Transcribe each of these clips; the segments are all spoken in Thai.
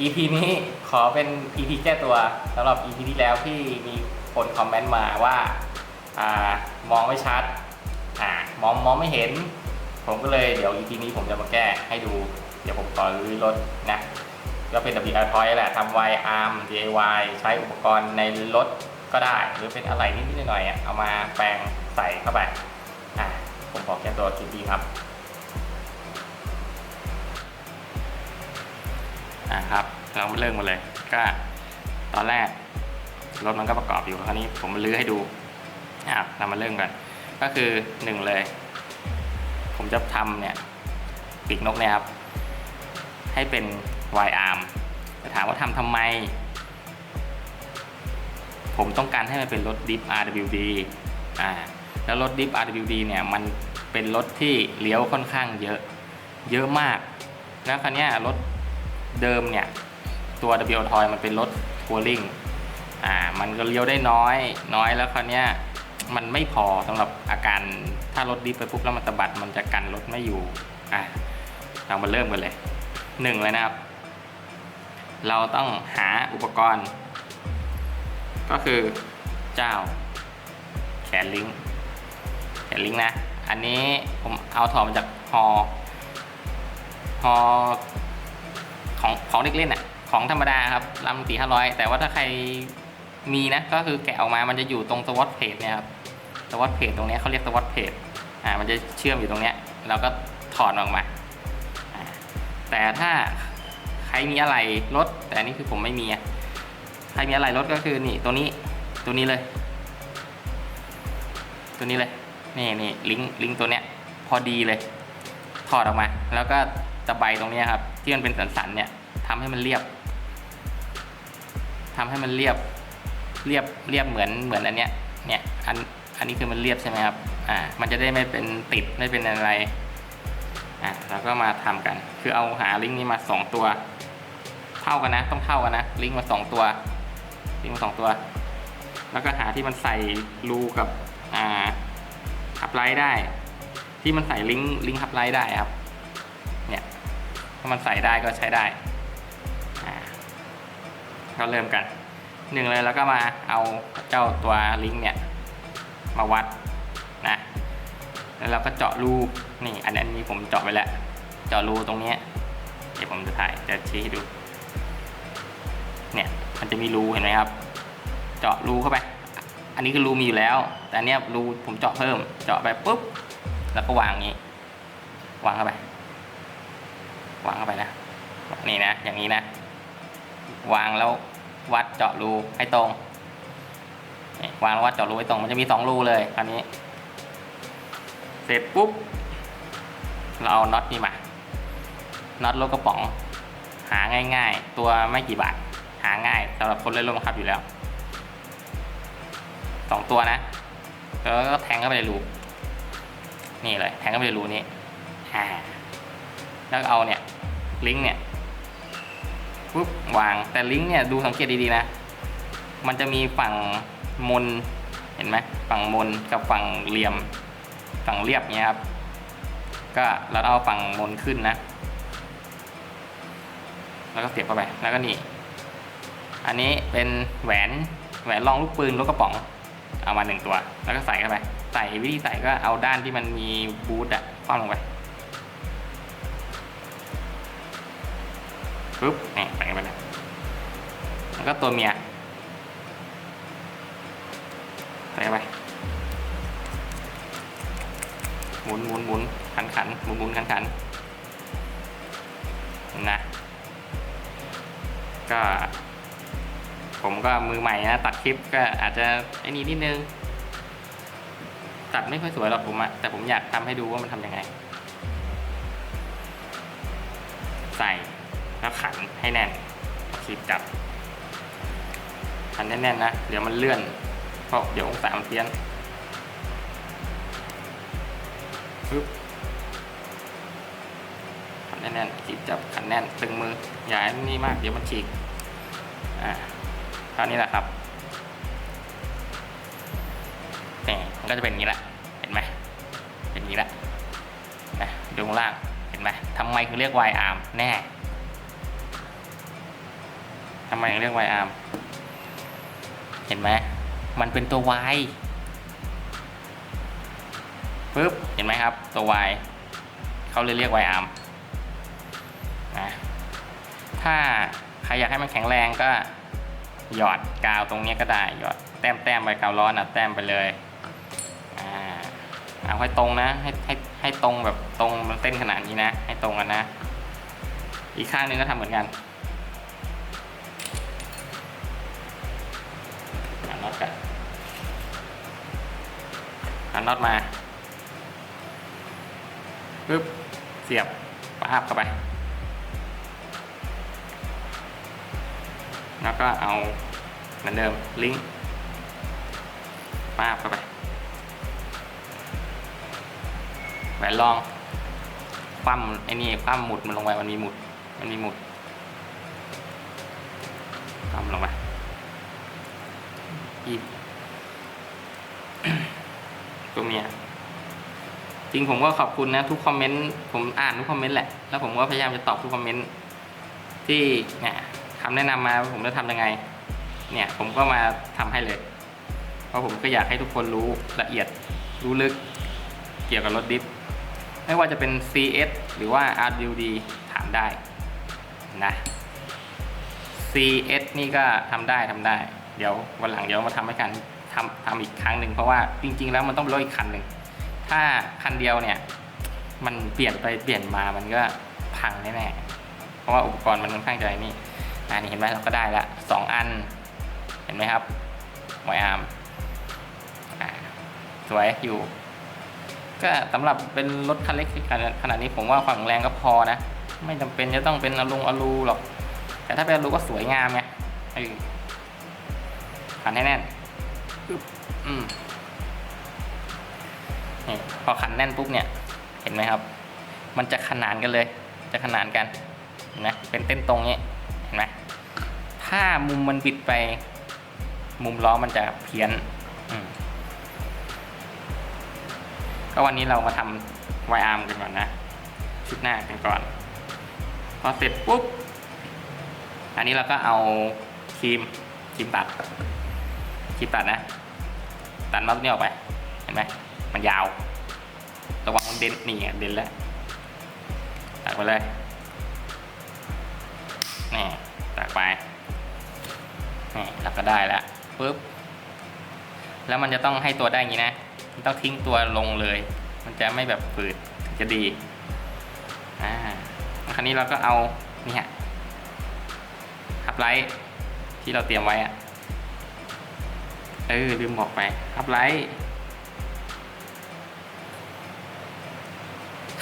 EP นี้ขอเป็น EP แก้ตัวสำหรับ EP ที่แล้วที่มีคนคอมเมนต์มาว่าอ่ามองไม่ชัดอ่ามองมองไม่เห็น ผมก็เลยเดี๋ยว EP นี้ผมจะมาแก้ให้ดู เดี๋ยวผมขอรื้อรถนะก็เป็น WR Point แหละทำ Y Arm DIY ใช้อุปกรณ์ในรถก็ได้ หรือเป็นอะไรนิดๆหน่อยๆเอามาแปลงใส่เข้าไปอะผมขอแก้ตัวคลิปนี้ครับ อะครับ เราเริ่มกันเลย ก็ตอนแรกรถมันก็ประกอบอยู่คราวนี้ผมมาลื้อให้ดูอะเรามาเริ่มกัน ก็คือหนึ่งเลย ผมจะทำเนี่ยปีกนกเนี่ยครับ ให้เป็น Y arm แต่ถามว่าทำทำไม ผมต้องการให้มันเป็นรถดิฟ RWD อ่าแล้วรถดิฟ RWD เนี่ยมันเป็นรถที่เลี้ยวค่อนข้างเยอะ เยอะมาก แล้วคันนี้รถ เดิมเนี่ย ตัว W Toy มันเป็นรถทัวริงอ่ามันก็เลี้ยวได้น้อย น้อยแล้วคันนี้ยมันไม่พอสำหรับอาการถ้ารถดิฟไปปุ๊บแล้วมันสะบัดมันจะกันรถไม่อยู่อะเรามาเริ่มกันเลยหนึ่งเลยนะครับ เราต้องหาอุปกรณ์ ก็คือเจ้าแขนลิงแขนลิงนะ อันนี้ผมเอาถอดมาจากฮอฮอ ของของเด็กเล่นอะของธรรมดาครับลำตีห้าร้อยแต่ว่าถ้าใครมีนะก็คือแกะออกมามันจะอยู่ตรงสวอตเพจเนี่ยครับสวอตเพจตรงนี้เขาเรียกสวอตเพจอ่ามันจะเชื่อมอยู่ตรงเนี้ยเราก็ถอดออกมาแต่ถ้าใครมีอะไรรถ แต่อันนี้คือผมไม่มีใครมีอะไรรถก็คือนี่ตัวนี้ตัวนี้เลย ตัวนี้เลยนี่นี่ลิงก์ลิงก์ตัวเนี้ยพอดีเลย ถอดออกมา แล้วก็ตะไบตรงนี้ครับ ที่มันเป็นสันๆเนี่ยทำให้มันเรียบทำให้มันเรียบ เรียบเรียบเหมือนเหมือนอันเนี้ย เนี่ยอันอันนี้คือมันเรียบใช่ไหมครับ อ่า มันจะได้ไม่เป็นติดไม่เป็นอะไร อ่าเราก็มาทำกัน คือเอาหาลิงก์นี้มาสองตัว เท่ากันนะ ต้องเท่ากันนะ ลิงก์มาสองตัว ลิงก์มาสองตัว แล้วก็หาที่มันใส่รูกับ อ่าฮับไลท์ได้ ที่มันใส่ลิงก์ลิงก์ฮับไลท์ได้ครับ ถ้ามันใส่ได้ก็ใช้ได้อ่าก็เริ่มกันหนึ่งเลยแล้วก็มาเอาเจ้าตัวลิงก์เนี่ยมาวัดนะแล้วเราก็เจาะรูนี่อันนี้ผมเจาะไปแล้ว เจาะรูตรงนี้เดี๋ยวผมจะถ่ายจะชี้ให้ดูเนี่ยมันจะมีรูเห็นไหมครับ เจาะรูเข้าไป อันนี้คือรูมีอยู่แล้ว แต่อันเนี้ยรูผมเจาะเพิ่ม เจาะไปปุ๊บ แล้วก็วางอย่างนี้ วางเข้าไป วางเข้าไปนะ นี่นะ อย่างนี้นะ วางแล้ววัดเจาะรูให้ตรงวางแล้ววัดเจาะรูให้ตรง มันจะมีสองรูเลยคราวนี้ เสร็จปุ๊บ เราเอาน็อตนี่มา น็อตรถกระป๋อง หาง่าย ๆ ตัวไม่กี่บาท หาง่ายสำหรับคนเล่นรถบังคับอยู่แล้วสองตัวนะ แล้วก็แทงเข้าไปในรู นี่เลย แทงเข้าไปในรูนี้ อ่า แล้วเอาเนี่ย ลิงก์เนี่ยปุ๊บวางแต่ลิงก์เนี่ยดูสังเกตดีๆนะ มันจะมีฝั่งมนเห็นไหมฝั่งมนกับฝั่งเหลี่ยม ฝั่งเรียบเนี่ยครับ ก็เราเอาฝั่งมนขึ้นนะ แล้วก็เสียบเข้าไปแล้วก็นี่ อันนี้เป็นแหวนแหวนรองลูกปืนลูกกระป๋องเอามาหนึ่งตัว แล้วก็ใส่เข้าไป ใส่วิธีใส่ก็เอาด้านที่มันมีบูทอะคว่ำลงไป ปุ๊บนี่ใส่เข้าไปเลยแล้วก็ตัวเมียใส่เข้าไปหมุนหมุนหมุนขันขันหมุนหมุนขันขันนะ ก็ ผมก็มือใหม่นะ ตัดคลิปก็อาจจะไอ้นี่นิดนึง ตัดไม่ค่อยสวยหรอกผมอะแต่ผมอยากทำให้ดูว่ามันทำยังไง ใส่ แล้วขันให้แน่นคลิปจับ ขันแน่นๆนะ เดี๋ยวมันเลื่อนเพราะเดี๋ยวองศามันเพี้ยนปึ๊บขันแน่นๆคลิปจับขันแน่นตึงมืออย่าให้นี่มากเดี๋ยวมันฉีกอ่าเท่านี้แหละครับนี่มันก็จะเป็นอย่างนี้แหละเห็นไหมเป็นอย่างนี้แหละนะดูข้างล่างเห็นไหมทำไมถึงเรียก Y arm แน่ ไมถึงเรียก Y arm เห็นไหมมันเป็นตัว Y ปึ๊บเห็นไหมครับตัว Y เขาเลยเรียก Y arm นะถ้าใครอยากให้มันแข็งแรงก็หยอดกาวตรงนี้ก็ได้หยอดแต้มแต้มๆไปกาวร้อนอะแต้มไปเลยอ่าเอาให้ตรงนะให้ให้ให้ตรงแบบตรงมันเต้นขนาดนี้นะ ให้ตรงกันนะ อีกข้างนึงก็ทำเหมือนกัน น็อตมาปึ๊บเสียบปาบเข้าไป แล้วก็เอาเหมือนเดิมลิงก์ปาบเข้าไปแหวนรองคว่ำไอ้นี่คว่ำหมุดมันลงไปมันมีหมุด มันมีหมุดคว่ำลงไปอีก ตัวเมีย จริงผมก็ขอบคุณนะทุกคอมเมนต์ผมอ่านทุกคอมเมนต์แหละ แล้วผมก็พยายามจะตอบทุกคอมเมนต์ที่เนี่ยคำแนะนำมาผมจะทำยังไง เนี่ยผมก็มาทำให้เลย เพราะผมก็อยากให้ทุกคนรู้ละเอียดรู้ลึกเกี่ยวกับรถดิฟไม่ว่าจะเป็น CS หรือว่า RWD ถามได้นะ CS นี่ก็ทำได้ทำได้ เดี๋ยววันหลังเดี๋ยวมาทำให้กัน ทำทำอีกครั้งหนึ่งเพราะว่าจริง ๆ แล้วมันต้องเป็นรถอีกคันหนึ่งถ้าคันเดียวเนี่ย มันเปลี่ยนไปเปลี่ยนมามันก็พังแน่ๆเพราะว่าอุปกรณ์มันค่อนข้างจะนี่อันนี้เห็นไหมเราก็ได้ละสองอัน เห็นไหมครับหมวยอาร์มสวยอยู่ ก็สำหรับเป็นรถคันเล็กขนาดนี้ผมว่าความแรงก็พอนะ ไม่จำเป็นจะต้องเป็นอลูอลูหรอก แต่ถ้าเป็นอลูก็สวยงามไงเออขันให้แน่นึ๊บอืมนี่พอขันแน่นปุ๊บเนี่ย เห็นไหมครับ มันจะขนานกันเลย จะขนานกันเห็นไหมเป็นเต้นตรงนี้เห็นไหมถ้ามุมมันบิดไป มุมล้อมันจะเพี้ยนก็วันนี้เรามาทำไวอาร์มกันก่อนนะ ชุดหน้ากันก่อน พอเสร็จปุ๊บ อันนี้เราก็เอาครีมครีมตัดครีมตัดนะ ตัดน็อตนี่ออกไป เห็นไหมมันยาว ระวังมันเด่นนี่ไงเด่นแล้วตัดไปเลยนี่ตัดไปนี่เราก็ได้แล้วปุ๊บแล้วมันจะต้องให้ตัวได้อย่างนี้นะมันต้องทิ้งตัวลงเลย มันจะไม่แบบฝืดถึงจะดีอ่าคราวนี้เราก็เอานี่ฮะฮับไลท์ที่เราเตรียมไว้อะ เออ ลืมบอกไปฮับไลท์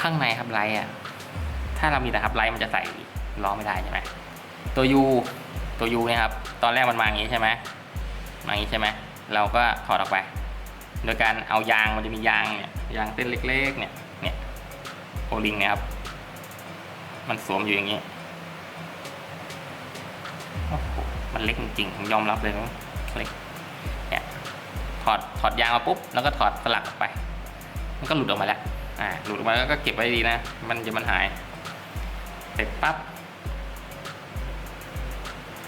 ข้างในฮับไลท์อะ ถ้าเรามีแต่ฮับไลท์มันจะใส่ล้อไม่ได้ใช่ไหมตัวยูตัวยูเนี่ยครับ ตอนแรกมันมาอย่างนี้ใช่ไหมมาอย่างนี้ใช่ไหมเราก็ถอดออกไป โดยการเอายางมันจะมียางเนี่ยยางเส้นเล็กๆเนี่ยเนี่ยโอลิงเนี่ยครับ มันสวมอยู่อย่างนี้โอ้โหมันเล็กจริงๆผมยอมรับเลยว่าเล็ก ถอดถอดยางมาปุ๊บแล้วก็ถอดสลักออกไป มันก็หลุดออกมาแล้วอ่าหลุดออกมาแล้วก็เก็บไว้ดีนะ มันจะมันหายเสร็จปั๊บ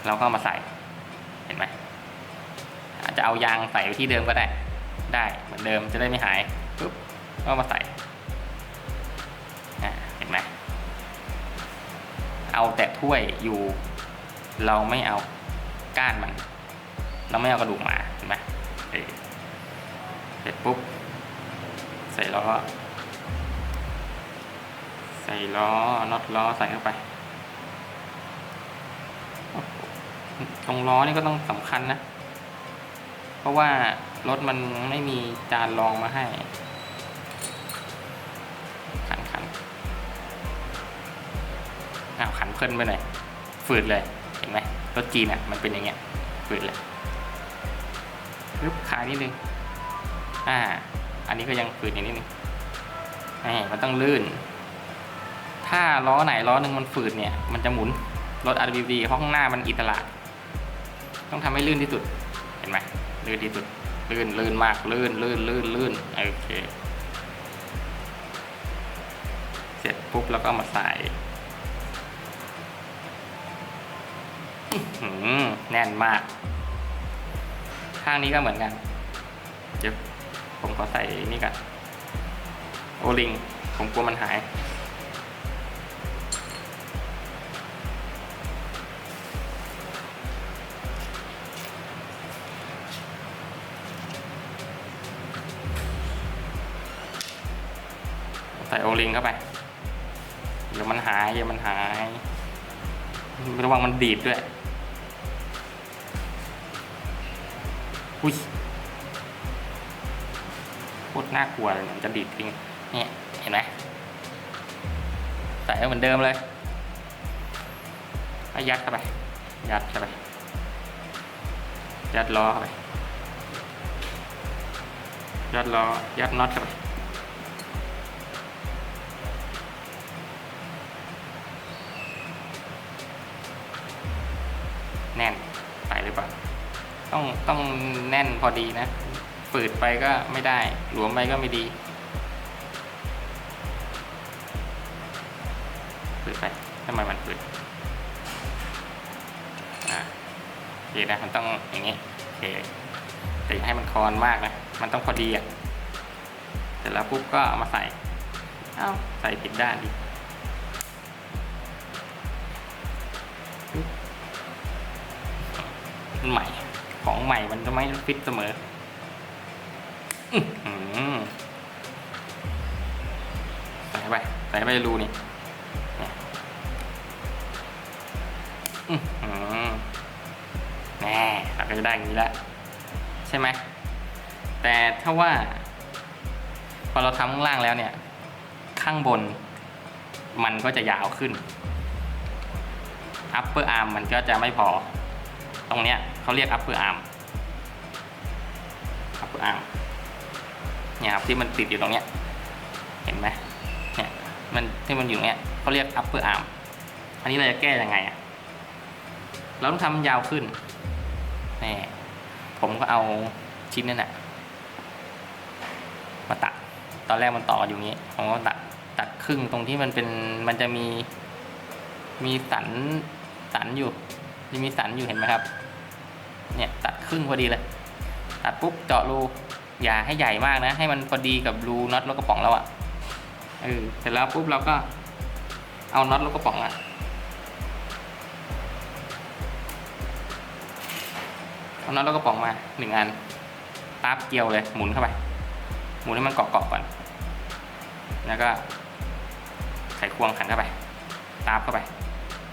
เราก็ามาใส่เห็นไหมอาจจะเอายางใส่ไว้ที่เดิมก็ได้ ได้เหมือนเดิมจะได้ไม่หายปุ๊บก็มาใส่อ่าเห็นไหมเอาแต่ถ้วยอยู่ เราไม่เอาก้านมัน เราไม่เอากระดูกมาเห็นไหมเออเส ร็จปุ๊บ ใส่ล้อ ใส่ล้อน็อตล้อใส่เข้าไป ตรงล้อนี่ก็ต้องสำคัญนะ เพราะว่ารถมันไม่มีจานรองมาให้ ขันขันอ้าวขันเพิ่นไปหน่อยฝืดเลยเห็นไหมรถจีนอะมันเป็นอย่างเงี้ยฝืดเลยลุกขานิดนึง อ่า อันนี้ก็ยังฝืดอย่างนิดนึงนี่มันต้องลื่น ถ้าล้อไหนล้อหนึ่งมันฝืดเนี่ย มันจะหมุนรถ RWD เพราะข้างหน้ามันอิสระ ต้องทำให้ลื่นที่สุด เห็นไหมลื่นที่สุด ลื่นลื่นมาก ลื่นลื่นลื่นลื่นโอเค เสร็จปุ๊บแล้วก็มาใส่หืมแน่นมาก ข้างนี้ก็เหมือนกัน ผมขอใส่นี่กันโอลิง ผมกลัวมันหาย ใส่โอลิงเข้าไป เดี๋ยวมันหาย เดี๋ยวมันหาย ระวังมันดีดด้วยอุ้ย น่ากลัวเลยมันจะดีดทิ้งเนี่ยเห็นไหมใส่เหมือนเดิมเลยเอายัดเข้าไป ยัดเข้าไป ยัดล้อเข้าไป ยัดล้อ ยัดน็อตเข้าไป แน่นไปหรือเปล่า ต้องต้องแน่นพอดีนะ ฝืดไปก็ไม่ได้ หลวมไปก็ไม่ดีฝืดไปทำไมมันฝืดอ่าโอเคนะมันต้องอย่างนี้โอเคแต่อย่าให้มันคอนมากนะ มันต้องพอดีอะเสร็จแล้วปุ๊บก็เอามาใส่ เอ้าใส่ผิดด้านดิมันใหม่ ของใหม่มันจะไม่ฟิตเสมออื้อหือ ใส่ไปใส่ไปรูนี่แน่เราก็จะได้อย่างนี้แล้วใช่ไหม แต่ถ้าว่า พอเราทำข้างล่างแล้วเนี่ย ข้างบน มันก็จะยาวขึ้น upper arm มันก็จะไม่พอ ตรงเนี้ยเขาเรียก upper arm upper arm เนี่ยครับที่มันติดอยู่ตรงเนี้ยเห็นไหมเนี่ยมันที่มันอยู่เนี้ยเขาเรียก upper arm อันนี้เราจะแก้ยังไงอะเราต้องทำมันยาวขึ้นนี่ผมก็เอาชิ้นนั่นแหละมาตัดตอนแรกมันต่ออยู่อย่างนี้ผมก็ตัดตัดครึ่งตรงที่มันเป็นมันจะมีมีสันสันอยู่มีสันอยู่เห็นไหมครับ เนี่ยตัดครึ่งพอดีเลยตัดปุ๊บเจาะรู อย่าให้ใหญ่มากนะ ให้มันพอดีกับรูน็อตรถกระป๋องเราอะ่ะเออเสร็จแล้วปุ๊บเราก็เอาน็อตรถกระป๋องอะ่ะเอาน็อตรถกระป๋องมาหนึ่งอันตาบเกลียวเลยหมุนเข้าไป หมุนให้มันเกาะๆกก่อน แล้วก็ไขควงขันเข้าไป ตาบเข้าไป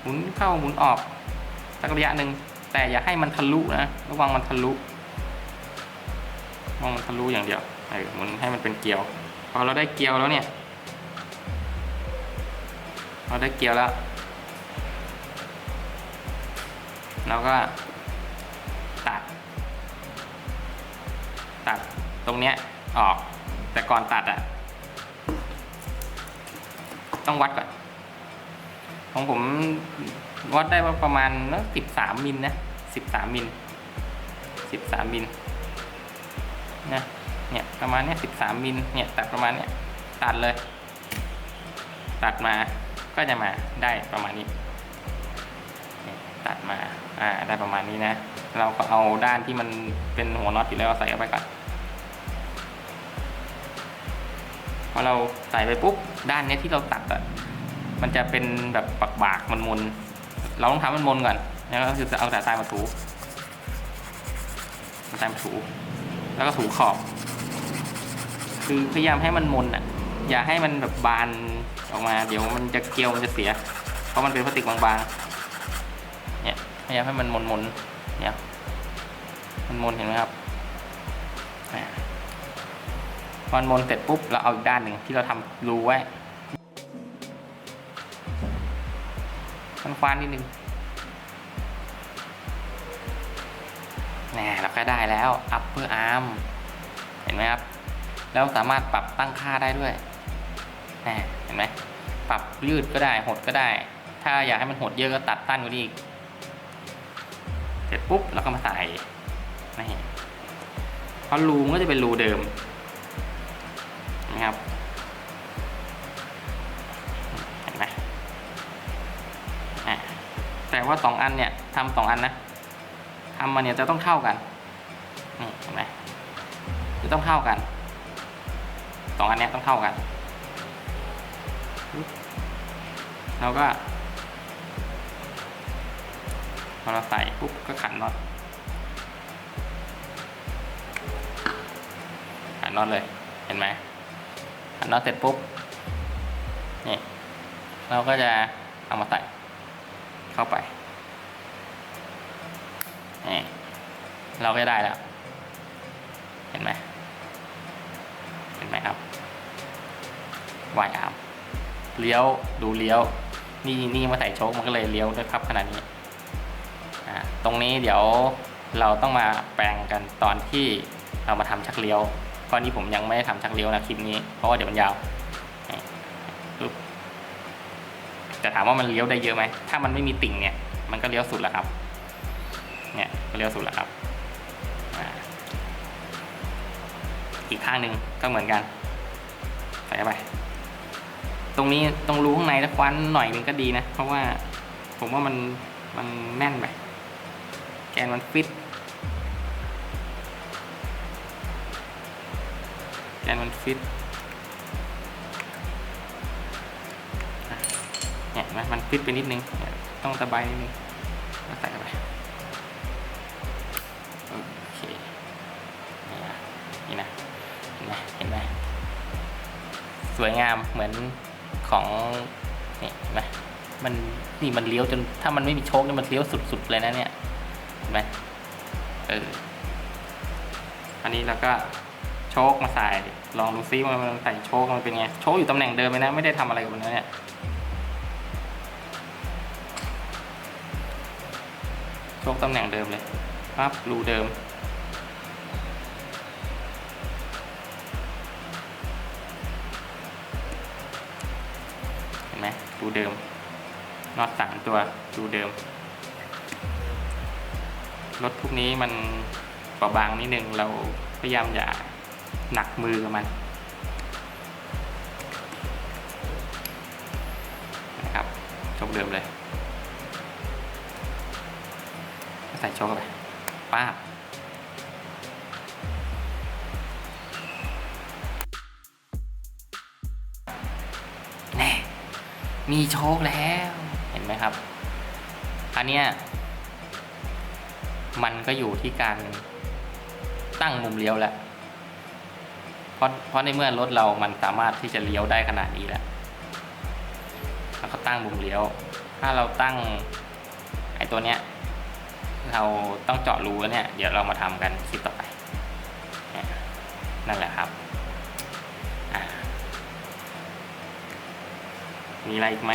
หมุนเข้าหมุนออกสักระยะหนึ่งแต่อย่าให้มันทะลุนะระวังมันทะลุ ระวังมันทะลุอย่างเดียวเออหมุนให้มันเป็นเกลียว พอเราได้เกลียวแล้วเนี่ย เราได้เกลียวแล้ว เราก็ตัด ตัดตรงเนี้ยออก แต่ก่อนตัดอะต้องวัดก่อน ของผมวัดได้ว่าประมาณสิบสามมิลนะสิบสามมิลสิบสามมิล นะเนี่ยประมาณเนี้ยสิบสามมิลเนี่ยตัดประมาณเนี้ยตัดเลย ตัดมาก็จะมาได้ประมาณนี้ตัดมาอ่าได้ประมาณนี้นะ เราก็เอาด้านที่มันเป็นหัวน็อตอยู่แล้วใส่เข้าไปก่อนพอเราใส่ไปปุ๊บด้านนี้ที่เราตัดอะมันจะเป็นแบบปักบากมันมนเราต้องทำมันมนก่อนแล้วก็คือจะเอาแต่ทรายมาถูเอาทรายมาถู แล้วก็ถูขอบ คือพยายามให้มันมนอะ อย่าให้มันแบบบานออกมา เดี๋ยวมันจะเกลียวมันจะเสีย เพราะมันเป็นพลาสติกบางๆ เนี่ยพยายามให้มันมนๆ เนี่ย มันมนเห็นไหมครับอ่าพอมันมนเสร็จปุ๊บเราเอาอีกด้านหนึ่งที่เราทำรูไว้มันควานนิดนึง น่เราก็ได้แล้ว upper arm เห็นไหมครับ แล้วสามารถปรับตั้งค่าได้ด้วยแน่เห็นไหมปรับยืดก็ได้หดก็ได้ ถ้าอยากให้มันหดเยอะก็ตัดตั้นกว่านี้อีกเสร็จปุ๊บเราก็มาใส่นี่เพราะรูมันก็จะเป็นรูเดิมนะครับเห็นไหมแต่ว่าสองอันเนี่ยทำสองอันนะ ทำมาเนี่ยจะต้องเท่ากันนี่เห็นไหมจะต้องเท่ากันสองอันเนี้ยต้องเท่ากันแล้วก็พอเราใส่ปุ๊บก็ขันน็อตขันน็อตเลยเห็นไหมขันน็อตเสร็จปุ๊บนี่เราก็จะเอามาใส่เข้าไปนี่ เราก็ได้แล้ว เห็นไหมเห็นไหมครับวายอาร์เลี้ยวดูเลี้ยว นี่นี่มาใส่โชคมันก็เลยเลี้ยวด้วยครับขนาดนี้ตรงนี้เดี๋ยวเราต้องมาแปลงกันตอนที่เรามาทำชักเลี้ยวเพราะนี้ผมยังไม่ได้ทำชักเลี้ยวนะคลิปนี้เพราะว่าเดี๋ยวมันยาวนี่ถามว่ามันเลี้ยวได้เยอะไหมถ้ามันไม่มีติ่งเนี่ยมันก็เลี้ยวสุดแล้วครับ เนี่ยก็เลี้ยวสุดแล้วครับ อีกข้างหนึ่งก็เหมือนกันใส่ไป ตรงนี้ตรงรูข้างในถ้าควันหน่อยหนึงก็ดีนะ เพราะว่าผมว่ามันมันแน่นไปแกนมันฟิตแกนมันฟิตเนี่ยนไหมมันฟิตไปนิดนึงเนี่ยต้องตะไบนิดนึงใส่เข้าไป สวยงามเหมือนของนี่เห็นไหมมันนี่มันเลี้ยวจนถ้ามันไม่มีโชคนี่มันเลี้ยวสุดๆเลยนะเนี่ยเห็นไหมเอออันนี้เราก็โชคมาใส่ลองดูซิว่ามันใส่โชคมันเป็นไงโชคอยู่ตำแหน่งเดิมไหมนะไม่ได้ทำอะไรกับมันนะเนี่ยโชคตำแหน่งเดิมเลยปั๊บรูเดิม เห็นไหมรูเดิมน็อตสามตัวรูเดิม รถพวกนี้มันเบาบางนิดนึงเราพยายามอย่าหนักมือกับมันนะครับโชคเดิมเลย ใส่โชคเข้าไปป้าบ มีโชคแล้ว เห็นไหมครับ อันเนี้ยมันก็อยู่ที่การตั้งมุมเลี้ยวแล้วเพราะเพราะในเมื่อรถเรามันสามารถที่จะเลี้ยวได้ขนาดนี้แล้วแล้วก็ตั้งมุมเลี้ยว ถ้าเราตั้งไอ้ตัวเนี้ย เราต้องเจาะรูแล้วเนี่ย เดี๋ยวเรามาทำกันคลิปต่อไป นั่นแหละครับ มีอะไรอีกไหม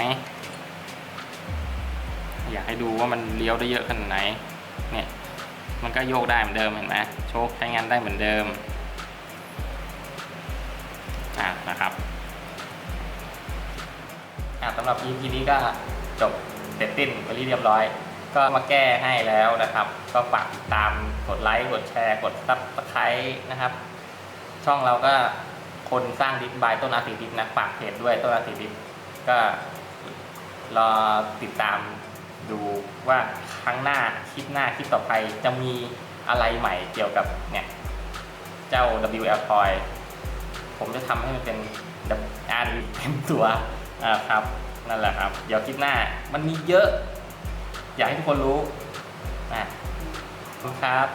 อยากให้ดูว่ามันเลี้ยวได้เยอะขนาดไหน เนี่ย มันก็โยกได้เหมือนเดิมเห็นไหมโชคใช้งานได้เหมือนเดิม อะนะครับอะสำหรับ EP นี้ก็จบเสร็จสิ้นไปเรียบร้อย ก็มาแก้ให้แล้วนะครับ ก็ฝากตามกดไลค์ กดแชร์ กดซับสไครต์นะครับ ช่องเราก็คนสร้างดิสบายต้นอาทิตย์ดิสนะฝากเพจด้วยต้นอาทิตย์ดิส ก็รอติดตามดูว่าครั้งหน้าคลิปหน้าคลิปต่อไปจะมีอะไรใหม่เกี่ยวกับเนี่ยเจ้า WL Coil ผมจะทำให้มันเป็น R เต็มตัวอ่าครับนั่นแหละครับ เดี๋ยวคลิปหน้ามันมีเยอะ อยากให้ทุกคนรู้อะขอบคุณครับ